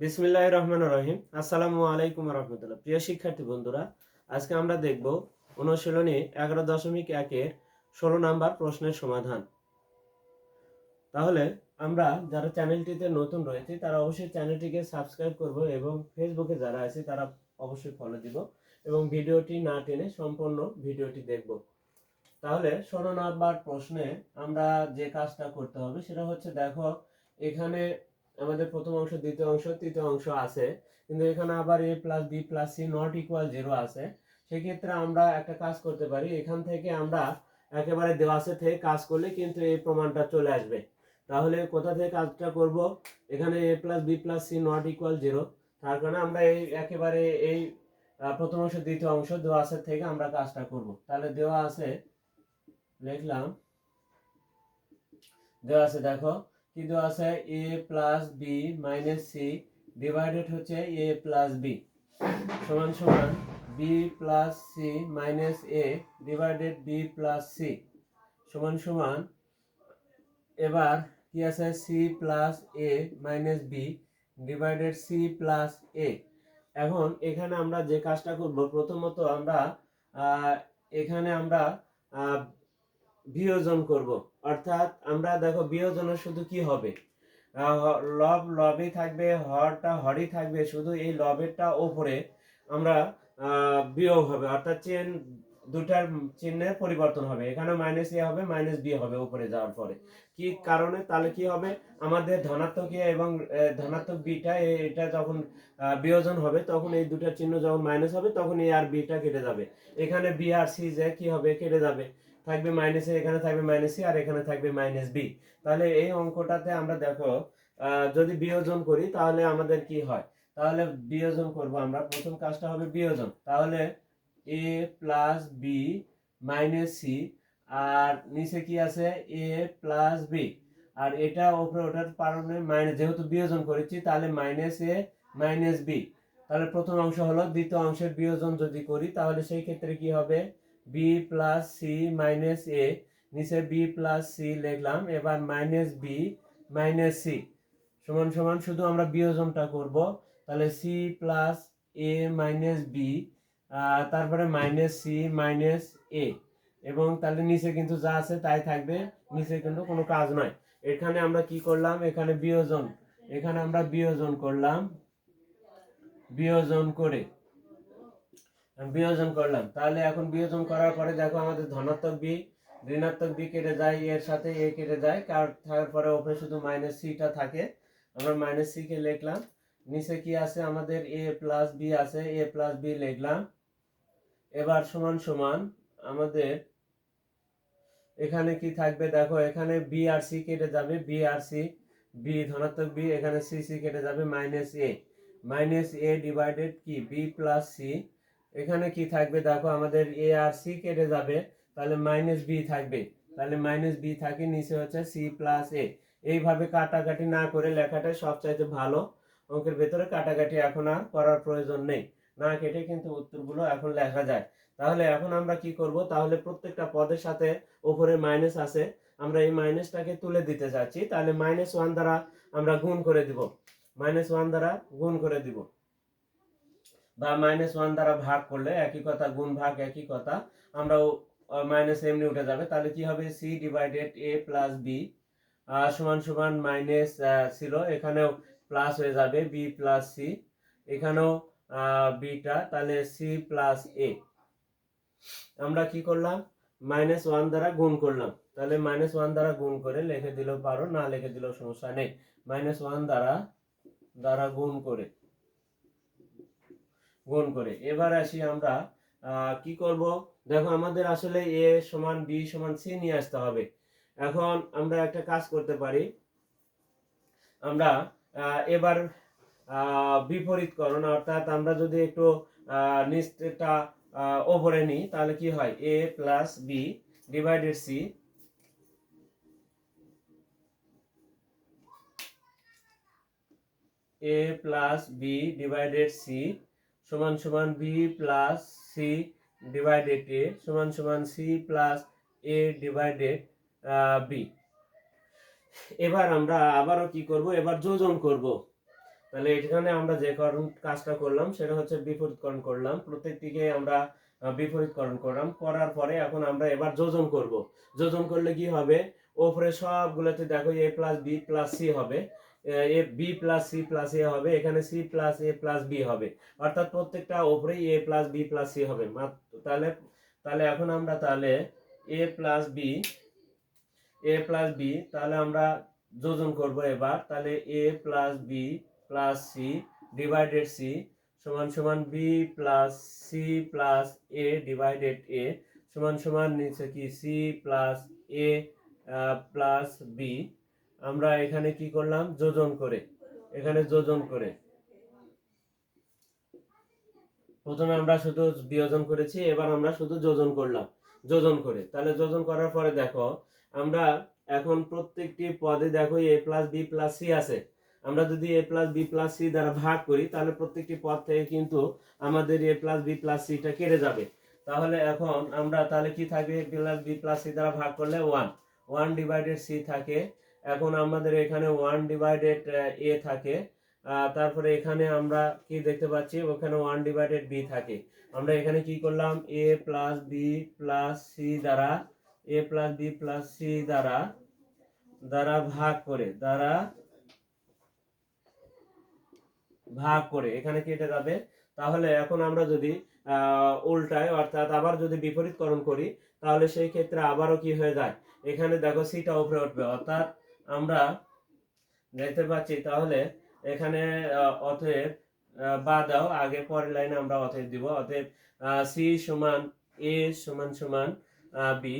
বিসমিল্লাহ রহমান রহিম। আসসালামু আলাইকুম রহমতুল্লাহ। প্রিয় শিক্ষার্থী বন্ধুরা, আজকে আমরা দেখব অনুশীলনী এগারো দশমিক একের ষোলো নাম্বার প্রশ্নের সমাধান। তাহলে আমরা যারা চ্যানেলটিতে নতুন রয়েছে, তারা অবশ্যই চ্যানেলটিকে সাবস্ক্রাইব করব এবং ফেসবুকে যারা আছে, তারা অবশ্যই ফলো দিব এবং ভিডিওটি না টেনে সম্পূর্ণ ভিডিওটি দেখব। তাহলে ষোলো নাম্বার প্রশ্নে আমরা যে কাজটা করতে হবে, সেটা হচ্ছে দেখো, এখানে আমাদের প্রথম অংশ, দ্বিতীয় অংশ, তৃতীয় অংশ আছে। কিন্তু এখানে আবার A plus B plus C not equal zero আছে। সেক্ষেত্রে আমরা একটা কাজ করতে পারি। এখান থেকে আমরা একেবারে দেওয়াসে থেকে কাজ করলে কিন্তু এই প্রমাণটা চলে আসবে। তাহলে কোথা থেকে কাজটা করব? এখানে A plus B plus C not equal zero তার কারণে আমরা এই একেবারে এই প্রথম অংশ, দ্বিতীয় অংশ দেওয়া থেকে আমরা কাজটা করব। তাহলে দেওয়া আছে লিখলাম দেওয়া আছে দেখো কি দেওয়া আছে? A plus B minus C divided হচ্ছে এ প্লাস বি সমান সমান B plus C minus A divided B plus C সমান সমান এবার কি আছে? C plus A minus B divided C plus A এখন এখানে আমরা যে কাজটা করব, প্রথমত আমরা এখানে আমরা বিয়োজন করব। অর্থাৎ আমরা দেখো বিয়োজনের শুধু কি হবে? লব, লবই থাকবে, হরটা হরই থাকবে, শুধু এই লবেরটা ওপরে আমরা বিয়োগ হবে। অর্থাৎ চেন দুটার চিহ্নের পরিবর্তন হবে। এখানে মাইনাস এ হবে মাইনাস বি হবে উপরে যাওয়ার পরে। কি কারণে? তাহলে কি হবে? আমাদের ধনাত্মক এ এবং ধনাত্মক বিটা এটা যখন বিয়োজন হবে, তখন এই দুটার চিহ্ন যখন মাইনাস হবে, তখন এই আর বিটা কেটে যাবে। এখানে বি আর সি যে কি হবে? কেটে যাবে। থাকবে মাইনাস এখানে থাকবে মাইনাস সি আর এখানে থাকবে মাইনাস বি তাহলে এই অঙ্কটাতে আমরা দেখো যদি বিয়োজন করি তাহলে আমাদের কি হয়? তাহলে বিয়োজন করব আমরা। প্রথম কাজটা হবে বিয়োজন। তাহলে A plus B minus C আর নিচে কি আছে? এ প্লাস বি আর এটা ওপরে ওঠার কারণে মাইনাস যেহেতু বিয়োজন করেছি, তাহলে মাইনাস এ মাইনাস বি তাহলে প্রথম অংশ হলো, দ্বিতীয় অংশের বিয়োজন যদি করি, তাহলে সেই ক্ষেত্রে কি হবে? B plus C minus A নিচে বি প্লাস সি লিখলাম, এবার মাইনাস বি মাইনাস সি সমান সমান শুধু আমরা বিয়োজনটা করব, তাহলে C plus A minus B তারপরে মাইনাস সি মাইনাস এ এবং তাহলে নিচে কিন্তু যা আছে তাই থাকবে, নিচে কিন্তু কোনো কাজ নয়। এখানে আমরা কি করলাম? এখানে বিয়োজন, এখানে আমরা বিয়োজন করলাম। বিয়োজন করে বিয়োজন করলাম। তাহলে এখন বিয়োজন করার পরে দেখো আমাদের ধনাত্মক বি ঋণাত্মক বি কেটে যায়, এর সাথে এ কেটে যায়, কার থাকার পরে ওপরে শুধু মাইনাস সিটা থাকে। আমরা মাইনাস সি কে লিখলাম। নিচে কি আছে? আমাদের এ প্লাস বি আছে এ প্লাস বি লিখলাম। এবার সমান সমান আমাদের এখানে কি থাকবে? দেখো এখানে বি আর সি কেটে যাবে। বি আর সি বি ধনাত্মক বি এখানে সি সি কেটে যাবে minus A minus A divided কি? বি প্লাস সি এখানে কি থাকবে? দেখো আমাদের এ আর সি কেটে যাবে, তাহলে মাইনাস বি থাকবে। তাহলে মাইনাস বি থাকে, নিচে হচ্ছে সি প্লাস এ এইভাবে কাটাকাটি না করে লেখাটাই সবচাইতে ভালো। অঙ্কের ভেতরে কাটাকাটি এখন আর করার প্রয়োজন নেই। না কেটে কিন্তু উত্তরগুলো এখন লেখা যায়। তাহলে এখন আমরা কি করব? তাহলে প্রত্যেকটা পদের সাথে ওপরে মাইনাস আছে। আমরা এই মাইনাসটাকে তুলে দিতে চাচ্ছি। তাহলে মাইনাস ওয়ান দ্বারা আমরা গুণ করে দিব। মাইনাস ওয়ান দ্বারা গুণ করে দিব। বা মাইনাস ওয়ান দ্বারা ভাগ করলে একই কথা, গুণ ভাগ একই কথা, আমরা মাইনাস এমনি উঠে যাবে। তাহলে কি হবে? C divided A plus B সমান সমান মাইনাস ছিল। এখানেও প্লাস হয়ে যাবে বি প্লাস সি এখানেও বিটা তাহলে সি প্লাস এ আমরা কি করলাম? মাইনাস ওয়ান দ্বারা গুণ করলাম। তাহলে মাইনাস ওয়ান দ্বারা গুণ করে লিখে দিলেও পারো, না লিখে দিলেও সমস্যা নেই। মাইনাস ওয়ান দ্বারা দ্বারা গুণ করে। গুণ করে। এবার আসি আমরা কি করব? দেখো আমাদের আসলে এ সমান বি সমান সি নিয়ে আসতে হবে। এখন আমরা একটা কাজ করতে পারি। আমরা এবার বিপরীতকরণ, অর্থাৎ আমরা যদি একটু নিচটা ওপরে নিই, তাহলে কি হয়? A plus B divided C. A plus B divided C সমান সমান B plus C divided A সমান সমান C plus A divided B এবার আমরা আবারও কি করব? এবার যোজন করব। তাহলে এখানে আমরা যে কাজটা করলাম, সেটা হচ্ছে বিপরীতকরণ করলাম। প্রত্যেকটিকে আমরা বিপরীতকরণ করলাম। করার পরে এখন আমরা এবার যোজন করব। যোজন করলে কি হবে? ওপরে সবগুলোতে দেখো A plus B plus C হবে। A B plus C plus A হবে, এখানে C plus A plus B হবে। অর্থাৎ প্রত্যেকটা ওপরেই A plus B plus C হবে। তাহলে তাহলে এখন আমরা তাহলে A plus B A plus B তাহলে আমরা যোজন করব এবার। তাহলে A plus B plus C divided C সমান সমান B plus C plus A divided A সমান সমান নিচে কি? C plus A plus B আমরা এখানে কি করলাম? যোজন করে। এখানে যোজন করে। প্রথমে আমরা শুধু বিয়োজন করেছি, এবার আমরা শুধু যোজন করলাম। যোজন করে। তাহলে যোজন করার পরে দেখো, আমরা এখন প্রত্যেকটি পদে দেখো A plus B plus C আছে। আমরা যদি A plus B plus C দ্বারা ভাগ করি, তাহলে প্রত্যেকটি পদ থেকে কিন্তু আমাদের এ প্লাস বি প্লাস সিটা কেটে যাবে। তাহলে এখন আমরা, তাহলে কি থাকবে? A plus B plus C দ্বারা ভাগ করলে ওয়ান ওয়ান ডিভাইডেড সি থাকে এখন আমাদের এখানে ওয়ান ডিভাইডেড এ থাকে। তারপরে এখানে আমরা কি দেখতে পাচ্ছি? ওখানে ওয়ান ডিভাইডেড বি থাকে। আমরা এখানে কি করলাম? A plus B plus C দ্বারা A plus B plus C দ্বারা দ্বারা ভাগ করে, দ্বারা ভাগ করে, এখানে কেটে যাবে। তাহলে এখন আমরা যদি উল্টায়, অর্থাৎ আবার যদি বিপরীতকরণ করি, তাহলে সেই ক্ষেত্রে আবারও কি হয়ে যায়? এখানে দেখো সিটা উপরে উঠবে, অর্থাৎ আমরা দেখতে পাচ্ছি, তাহলে এখানে অতএব বা দাও, আগে পরের লাইনে আমরা অতএব দিব। অতএব সি সমান এ সমান সমান বি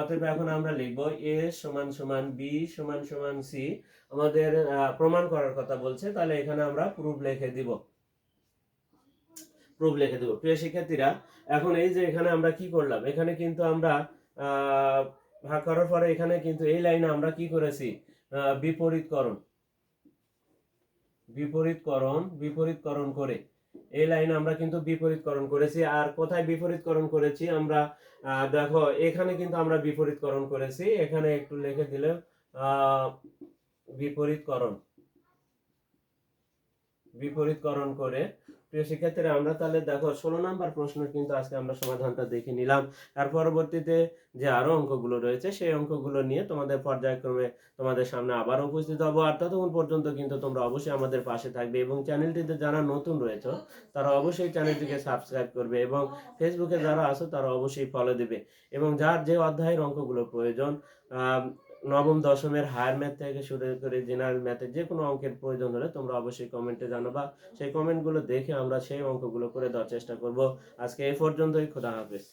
অতএব এখন আমরা লিখব এ সমান সমান বি সমান সমান সি। আমাদের প্রমাণ করার কথা বলছে, তাহলে এখানে আমরা প্রুফ লিখে দিব। প্রুফ লিখে দেবো। প্রিয় শিক্ষার্থীরা, এখন এই যে এখানে আমরা কি করলাম, এখানে কিন্তু আমরা ভাগ করার পরে এখানে কিন্তু এই লাইনে আমরা কি করেছি? বিপরীতকরণ। বিপরীতকরণ বিপরীতকরণ করে। এই লাইনে আমরা কিন্তু বিপরীতকরণ করেছি। আর কোথায় বিপরীতকরণ করেছি আমরা? দেখো, এখানে কিন্তু আমরা বিপরীতকরণ করেছি। এখানে একটু লিখে দিলে বিপরীতকরণ। বিপরীতকরণ করে প্রিয় শিক্ষার্থীরা, আমরা তাহলে দেখো, ষোলো নাম্বার প্রশ্ন কিন্তু আজকে আমরা সমাধানটা দেখে নিলাম। তার পরবর্তীতে যে আরও অঙ্কগুলো রয়েছে, সেই অঙ্কগুলো নিয়ে তোমাদের পর্যায়ক্রমে তোমাদের সামনে আবার উপস্থিত হব। আর ততক্ষণ পর্যন্ত কিন্তু তোমরা অবশ্যই আমাদের পাশে থাকবে এবং চ্যানেলটিতে যারা নতুন রয়েছে, তারা অবশ্যই চ্যানেলটিকে সাবস্ক্রাইব করবে এবং ফেসবুকে যারা আছো, তারা অবশ্যই ফলো দেবে। এবং যার যে অধ্যায়ের অঙ্কগুলো প্রয়োজন নবম দশমের হায়ার ম্যাথ থেকে শুরু করে জেনারেল ম্যাথে যে কোনো অঙ্কের প্রয়োজন হলে তোমরা অবশ্যই কমেন্টে জানাবা। সেই কমেন্টগুলো দেখে আমরা সেই অঙ্কগুলো করে দেওয়ার চেষ্টা করব। আজকে এই পর্যন্তই, খোদা হাফেজ।